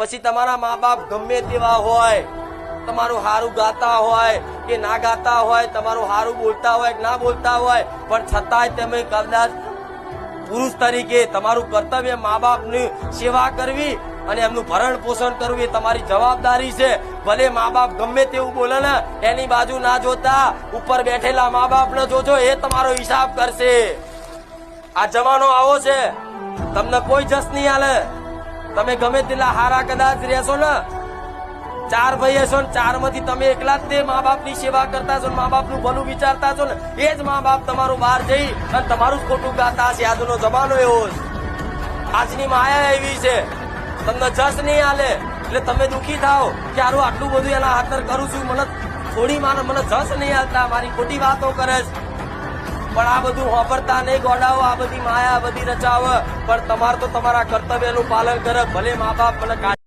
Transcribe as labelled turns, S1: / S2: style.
S1: પછી તમારા મા બાપ ગમે તેવા હોય, તમારું હારું ગાતા હોય કે ના ગાતા હોય, તમારું હારું બોલતા હોય કે ના બોલતા હોય, પણ છતાંય તમે કદાચ પુરુષ તરીકે તમારું કર્તવ્ય મા બાપની સેવા કરવી અને એમનું ભરણ પોષણ કરવું એ તમારી જવાબદારી છે. ભલે મા બાપ ગમે તેવું બોલે ને, એની બાજુ ના જોતા, ઉપર બેઠેલા મા બાપ ને જોજો, એ તમારો હિસાબ કરશે. આ જમાનો આવો છે. તમને કોઈ જસ નહીં હાલે તમે ગમે તેટલા હારા કદાચ રહેશો ને, ચાર ભાઈ હશો ને ચારમાંથી તમે એકલા જ તે મા બાપની સેવા કરતા છો મા બાપનું ભલું વિચારતા છો ને, એ જ મા બાપ તમારું બહાર જઈ અને તમારું જ ખોટું ગાતા હશે. આજનો જમાનો એવો આજની માયા એવી છે. તમને જસ નહીં આલે, એટલે તમે દુખી થાઓ કે આરું આટલું બધું એના હાથર કરું છું, મને થોડી માને મને જસ નહીં આવતા મારી ખોટી વાતો કરે છે. પણ આ બધું વાપરતા નહીં ગોડાવો આ બધી માયા, આ બધી રચાવ પણ તમારે તો તમારા કર્તવ્યનું પાલન કરે, ભલે મા બાપ કાઢી